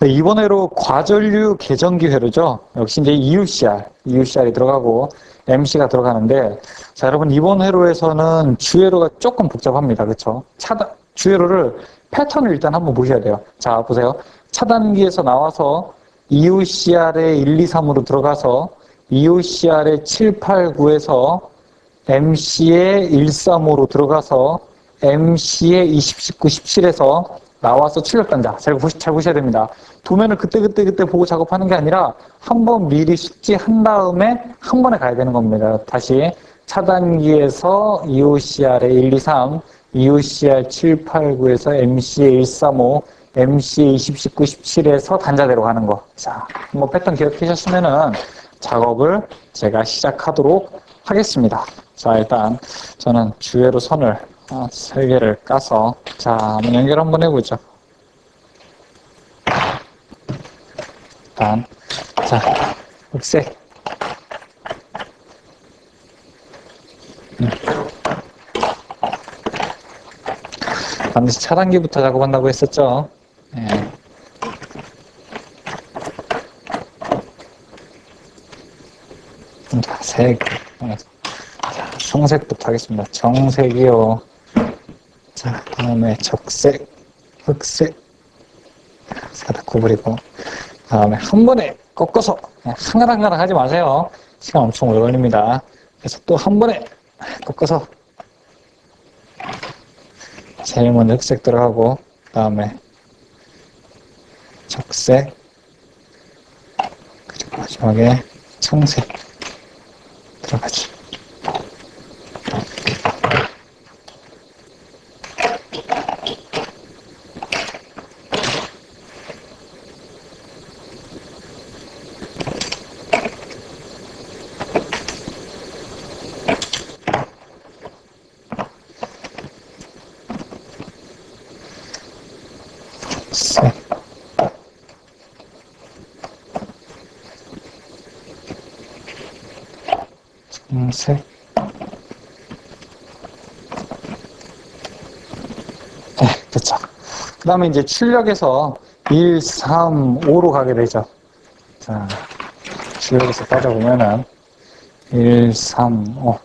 네, 이번 회로 과전류 계정기 회로죠. 역시 이제 EUCR, EUCR이 들어가고 MC가 들어가는데, 자, 여러분, 이번 회로에서는 주회로가 조금 복잡합니다. 그쵸? 차단, 주회로를 패턴을 일단 한번 보셔야 돼요. 자, 보세요. 차단기에서 나와서 EUCR의 1, 2, 3으로 들어가서 EUCR의 7, 8, 9에서 MC의 1, 3으로 들어가서 MC의 20, 19, 17에서 나와서 출력단자. 잘, 보시, 잘 보셔야 됩니다. 도면을 그때그때 그때 보고 작업하는 게 아니라 한 번 미리 숙지한 다음에 한 번에 가야 되는 겁니다. 다시 차단기에서 EOCR의 1, 2, 3, EOCR 7, 8, 9에서 MC의 1, 3, 5, MC의 20, 19, 17에서 단자대로 가는 거. 자, 뭐 패턴 기억하셨으면은 작업을 제가 시작하도록 하겠습니다. 자, 일단 저는 주회로 선을 어, 세 개를 까서 자, 연결 한번 해보죠. 일단 자, 흑색 음. 반드시 차단기부터 작업한다고 했었죠. 예. 음, 자, 색. 어, 자, 청색부터 하겠습니다. 정색이요. 자, 다음에 적색, 흑색. 살짝 구부리고. 다음에 한 번에 꺾어서 한가닥한가닥 하지 마세요. 시간 엄청 오래 걸립니다. 그래서 또 한 번에 꺾어서 제일 먼저 흑색 들어가고 다음에 적색 그리고 마지막에 청색 들어가지. 청색. 네, 그쵸. 그 다음에 이제 출력에서 1, 3, 5로 가게 되죠. 자, 출력에서 따져보면은 1, 3, 5.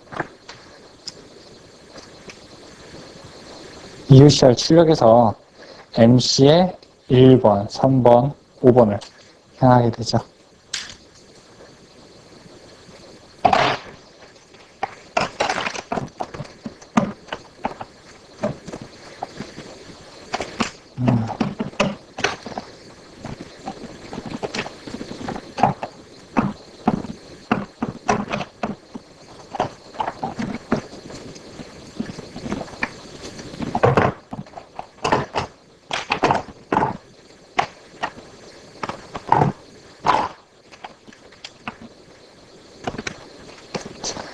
EUCR 출력에서 MC의 1번, 3번, 5번을 향하게 되죠. 음.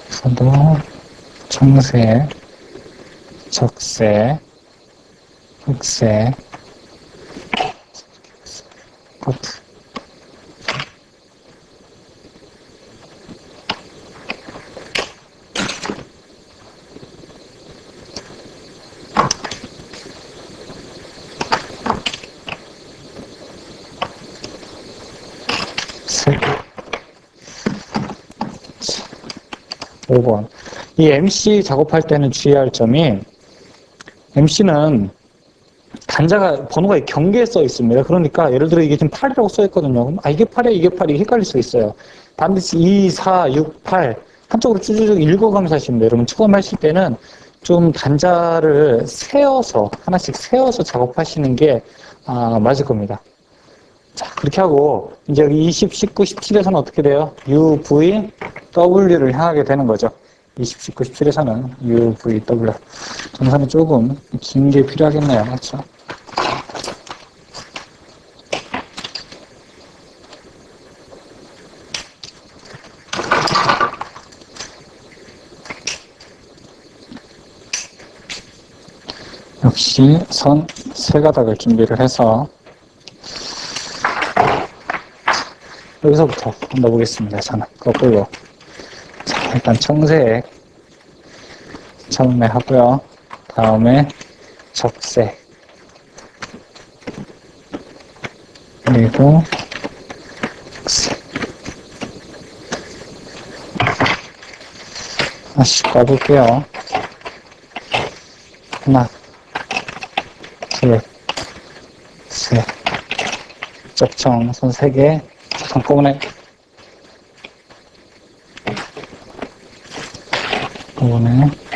저도 청색, 적색, 흑색, 코트. 색. 5번. 이 MC 작업할 때는 주의할 점이 MC는 단자가 번호가 경계에 써 있습니다. 그러니까 예를 들어 이게 지금 8이라고 써 있거든요. 그럼 아 이게 8이야 이게 8이 헷갈릴 수 있어요. 반드시 2, 4, 6, 8 한쪽으로 쭉쭉 읽어가면서 하시면 돼요. 여러분 처음 하실 때는 좀 단자를 세어서 하나씩 세어서 작업하시는 게 아, 맞을 겁니다. 자, 그렇게 하고, 이제 여기 20, 19, 17에서는 어떻게 돼요? U, V, W를 향하게 되는 거죠. 20, 19, 17에서는 U, V, W. 정산이 조금 긴 게 필요하겠네요. 그렇죠? 역시 선 세 가닥을 준비를 해서 여기서부터 넣어보겠습니다. 저는 거꾸로. 자, 일단 청색 처음에 하고요. 다음에 적색. 그리고. 다시 까볼게요. 하나, 둘, 셋. 접점 손세 개. 한꺼번에. 한꺼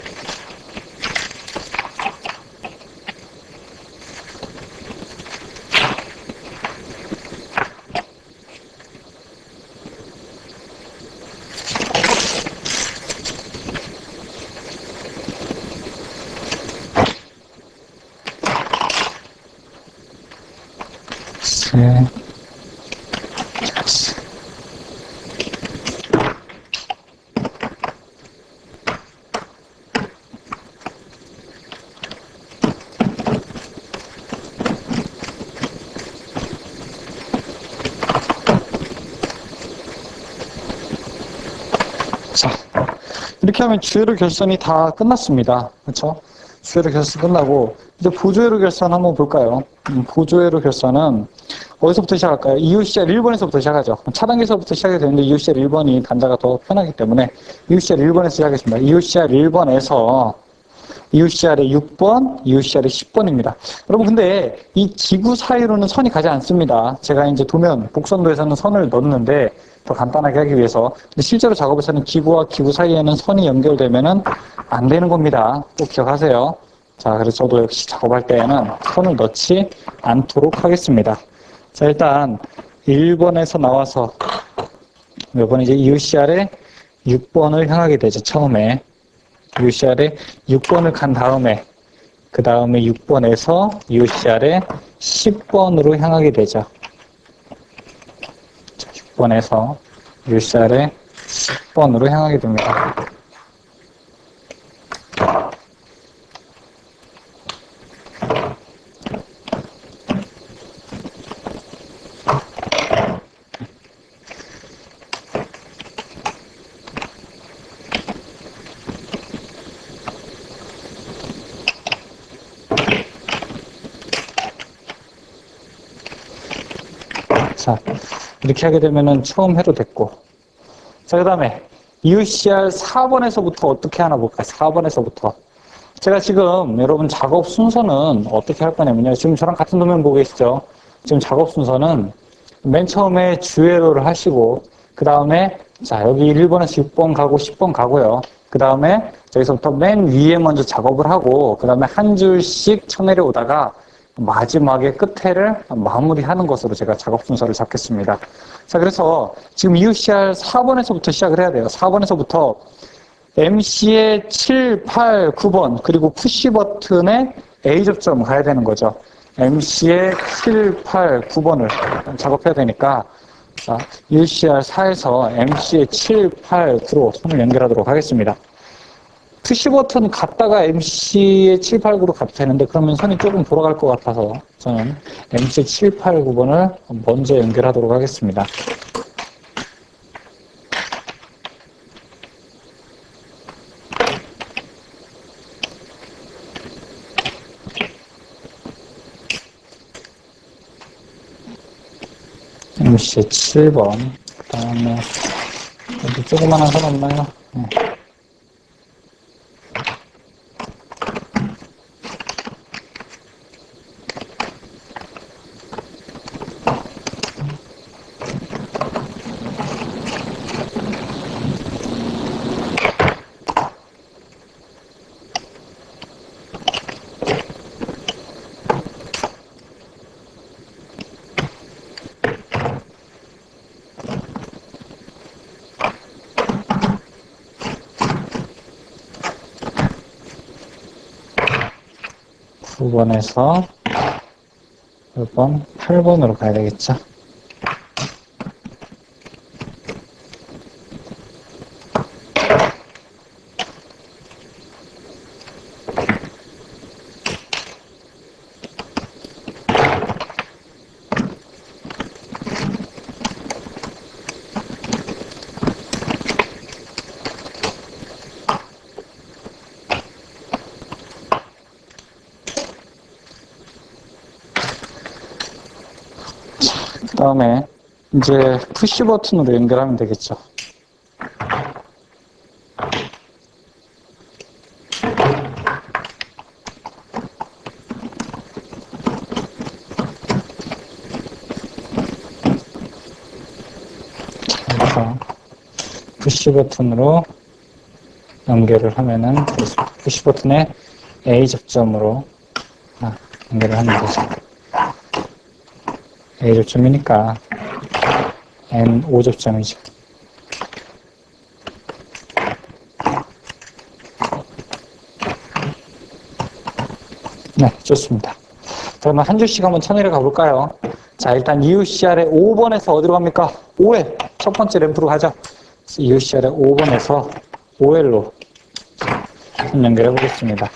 하면 주회로 결선이 다 끝났습니다. 그렇죠? 주회로 결선 끝나고 이제 보조회로 결선 한번 볼까요? 음, 보조회로 결선은 어디서부터 시작할까요? EUCR 1번에서부터 시작하죠. 차단기에서부터 시작이 되는데 EUCR 1번이 단자가 더 편하기 때문에 EUCR 1번에서 시작하겠습니다. EUCR 1번에서 EUCR의 6번, EUCR의 10번입니다. 여러분 근데 이 지구 사이로는 선이 가지 않습니다. 제가 이제 도면 복선도에서는 선을 넣었는데 더 간단하게 하기 위해서 근데 실제로 작업에서는 기구와 기구 사이에는 선이 연결되면은 안 되는 겁니다. 꼭 기억하세요. 자, 그래서 저도 역시 작업할 때에는 선을 넣지 않도록 하겠습니다. 자, 일단 1번에서 나와서 이번 이제 EUCR의 6번을 향하게 되죠. 처음에 UCR에 6번을 간 다음에 그 다음에 6번에서 UCR에 10번으로 향하게 되죠. 6번에서 UCR에 10번으로 향하게 됩니다. 자, 이렇게 하게 되면은 처음 해도 됐고. 자, 그 다음에 UCR 4번에서부터 어떻게 하나 볼까요? 4번에서부터. 제가 지금 여러분 작업 순서는 어떻게 할 거냐면요. 지금 저랑 같은 도면 보고 계시죠? 지금 작업 순서는 맨 처음에 주회로를 하시고, 그 다음에 자, 여기 1번에서 6번 가고 10번 가고요. 그 다음에 저기서부터 맨 위에 먼저 작업을 하고, 그 다음에 한 줄씩 쳐내려오다가 마지막에 끝에를 마무리하는 것으로 제가 작업 순서를 잡겠습니다. 자, 그래서 지금 EUCR 4번에서부터 시작을 해야 돼요. 4번에서부터 MC의 7, 8, 9번, 그리고 푸시 버튼의 A 접점 가야 되는 거죠. MC의 7, 8, 9번을 작업해야 되니까, 자, EUCR 4에서 MC의 7, 8, 9로 손을 연결하도록 하겠습니다. 푸시 버튼 갔다가 MC의 7, 8, 9로 가도 되는데 그러면 선이 조금 돌아갈 것 같아서 저는 MC 7, 8, 9번을 먼저 연결하도록 하겠습니다. MC 7번 그 다음에 여기 조그만한 선 없나요? 네. 두 번에서 6번, 8번으로 가야 되겠죠. 다음에 이제 푸시 버튼으로 연결하면 되겠죠. 푸시 버튼으로 연결을 하면은 푸시 버튼에 A 접점으로 아, 연결을 하면 되죠. A 접점이니까 N 5접점이죠. 네, 좋습니다. 그러면 한 줄씩 한번 쳐내려 가볼까요? 자, 일단 EUCR의 5번에서 어디로 갑니까? 5L. 첫 번째 램프로 가자. EUCR의 5번에서 5L로 연결해 보겠습니다.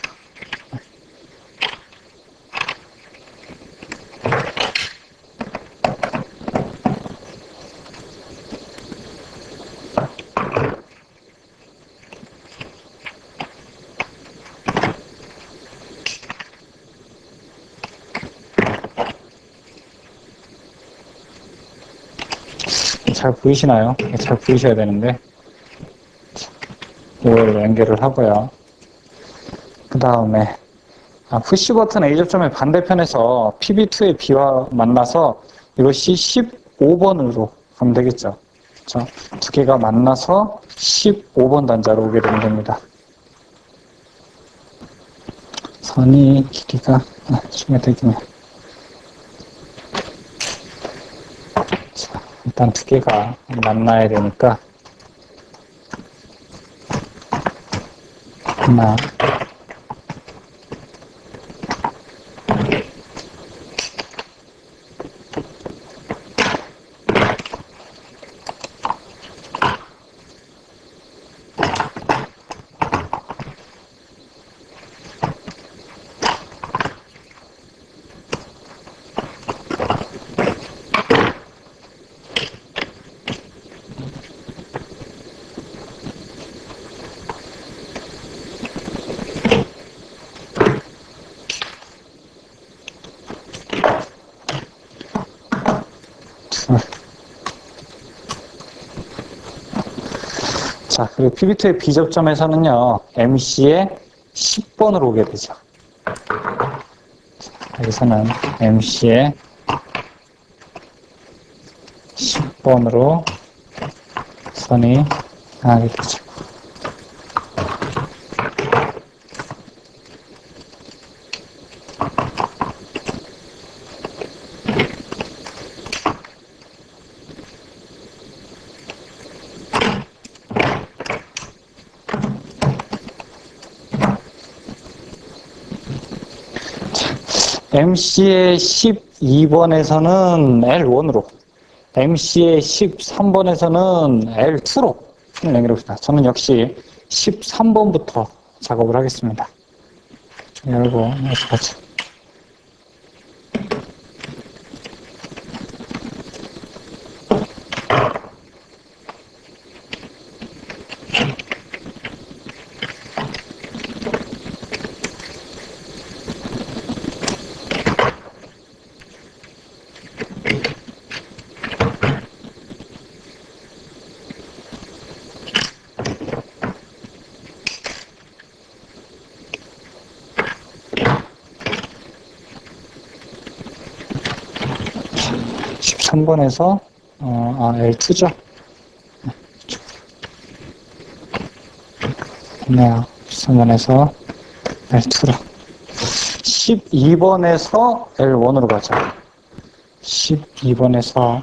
잘 보이시나요? 잘 보이셔야 되는데. 5L로 연결을 하고요. 그 다음에 아, 푸시 버튼 A 접점의 반대편에서 PB2의 B와 만나서 이것이 15번으로 가면 되겠죠. 그렇죠? 두 개가 만나서 15번 단자로 오게 되면 됩니다. 선이 길이가 아, 중에 되겠네. 자, 일단 두 개가 만나야 되니까. 하나 자, 그리고 PB2의 B접점에서는요, MC의 10번으로 오게 되죠. 자, 여기서는 MC의 10번으로 선이 나게 되죠. MC의 12번에서는 L1으로, MC의 13번에서는 L2로 핀을 연결합시다. 저는 역시 13번부터 작업을 하겠습니다. 여러분, 네, 같이. 3번에서 어, 아, L2죠. 네요. 수면에서 L2로 12번에서 L1으로 가자. 12번에서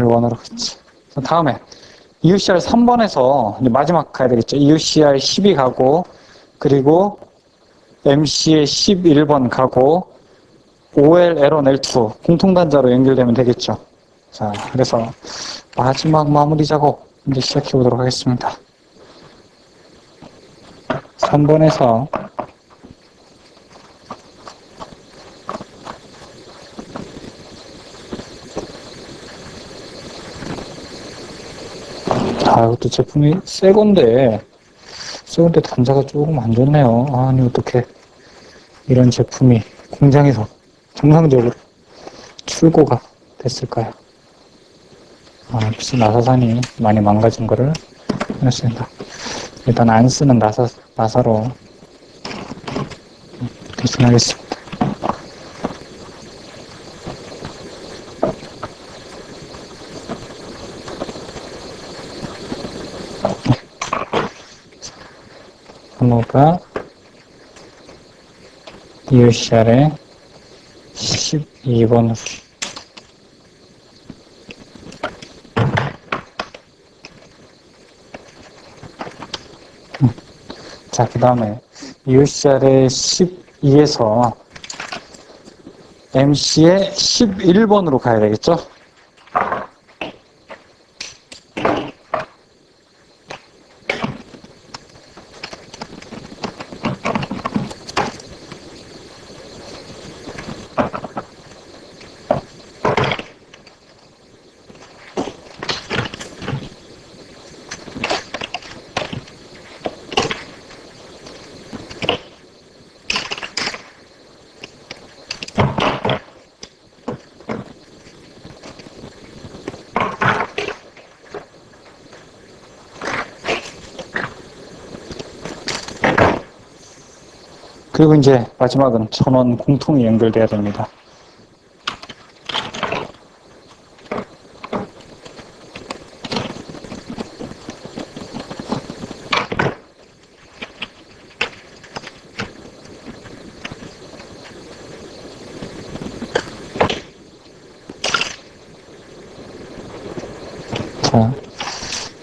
L1으로 갔지. 그 다음에 EUCR 3번에서 마지막 가야 되겠죠. EUCR 12 가고 그리고 MC의 11번 가고 OL, L1, L2 공통단자로 연결되면 되겠죠. 자, 그래서 마지막 마무리 작업 이제 시작해 보도록 하겠습니다. 3번에서 아, 이것도 제품이 새 건데, 새 건데 단자가 조금 안 좋네요. 아니, 어떻게 이런 제품이 공장에서 정상적으로 출고가 됐을까요? 아, 역시 나사산이 많이 망가진 거를 했습니다. 일단 안 쓰는 나사, 나사로 대신하겠습니다. 번호가 UCR의 12번으로 자, 그 다음에 UCR의 12에서 MC의 11번으로 가야 되겠죠? 그리고 이제 마지막은 전원 공통이 연결돼야 됩니다. 자,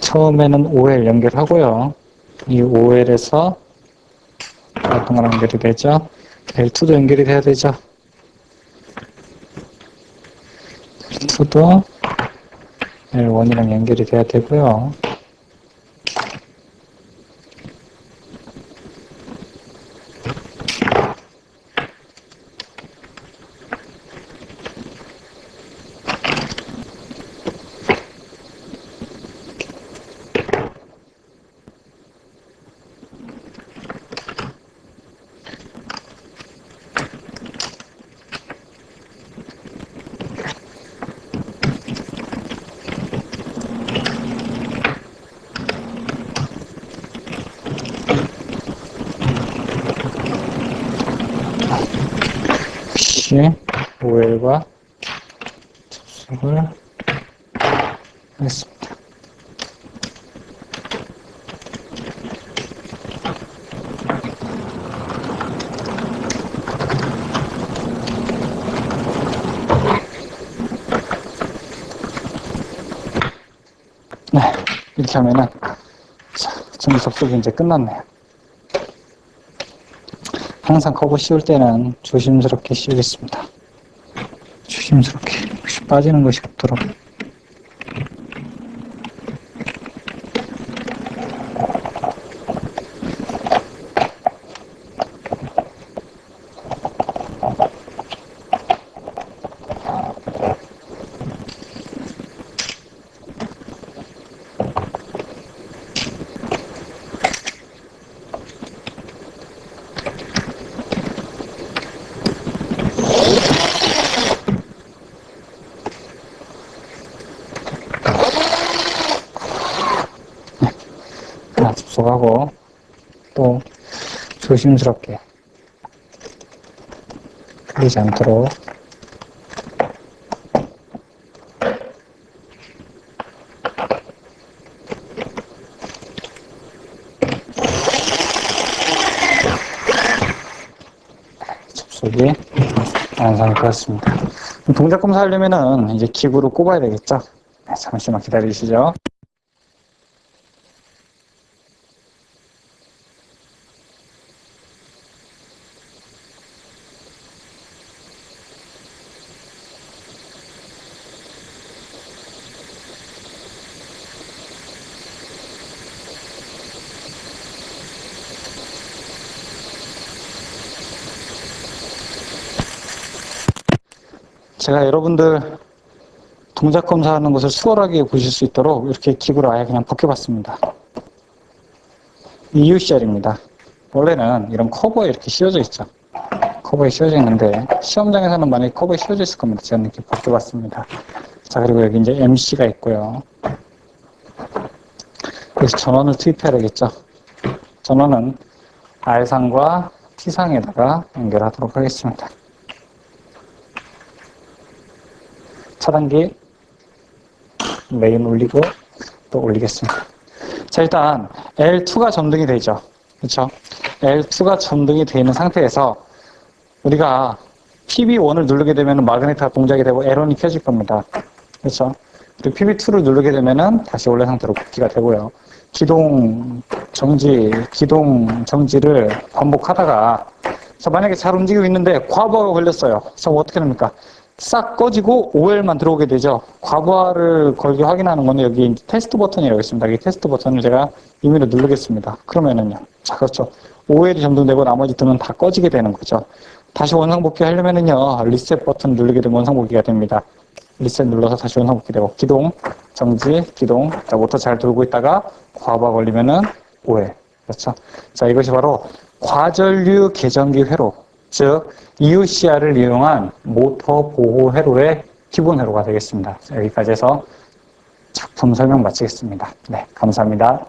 처음에는 OL 연결하고요. 이 OL에서 거랑 연결이 되죠? L2도 연결이 돼야 되죠? L2도 L1이랑 연결이 돼야 되고요. 역시 OL과 접속을 하겠습니다. 네, 이렇게 하면은 자, 전기 접속이 이제 끝났네요. 항상 커브 씌울 때는 조심스럽게 씌우겠습니다. 조심스럽게 빠지는 것이 없도록 접속하고 또 조심스럽게 흘리지 않도록 접속이 완성이 되었습니다. 동작 검사하려면은 이제 기구로 꼽아야 되겠죠? 네, 잠시만 기다리시죠. 제가 여러분들 동작 검사하는 것을 수월하게 보실 수 있도록 이렇게 기구를 아예 그냥 벗겨봤습니다. EUCR입니다. 원래는 이런 커버에 이렇게 씌워져 있죠. 커버에 씌워져 있는데 시험장에서는 만약에 커버에 씌워져 있을 겁니다. 제가 이렇게 벗겨봤습니다. 자 그리고 여기 이제 MC가 있고요. 여기서 전원을 투입해야 되겠죠. 전원은 R상과 T상에다가 연결하도록 하겠습니다. 차단기 메인 올리고 또 올리겠습니다. 자 일단 L2가 점등이 되죠. 그렇죠? L2가 점등이 되어 있는 상태에서 우리가 PB1을 누르게 되면 마그네트가 동작이 되고 L1이 켜질 겁니다. 그렇죠? 그리고 PB2를 누르게 되면은 다시 원래 상태로 복귀가 되고요. 기동 정지, 기동 정지를 반복하다가 자, 만약에 잘 움직이고 있는데 과부하가 걸렸어요. 그럼 어떻게 됩니까? 싹 꺼지고 OL만 들어오게 되죠. 과부하를 걸게 확인하는 거는 여기 테스트 버튼이라고 있습니다. 이 테스트 버튼을 제가 임의로 누르겠습니다. 그러면은요. 자, 그렇죠. OL이 점등되고 나머지 등은 다 꺼지게 되는 거죠. 다시 원상복귀 하려면은요. 리셋 버튼 누르게 되면 원상복귀가 됩니다. 리셋 눌러서 다시 원상복귀 되고 기동, 정지, 기동. 자, 모터 잘 돌고 있다가 과부하 걸리면은 OL. 그렇죠. 자, 이것이 바로 과전류 계전기 회로, 즉 EUCR을 이용한 모터 보호 회로의 기본 회로가 되겠습니다. 자, 여기까지 해서 작품 설명 마치겠습니다. 네, 감사합니다.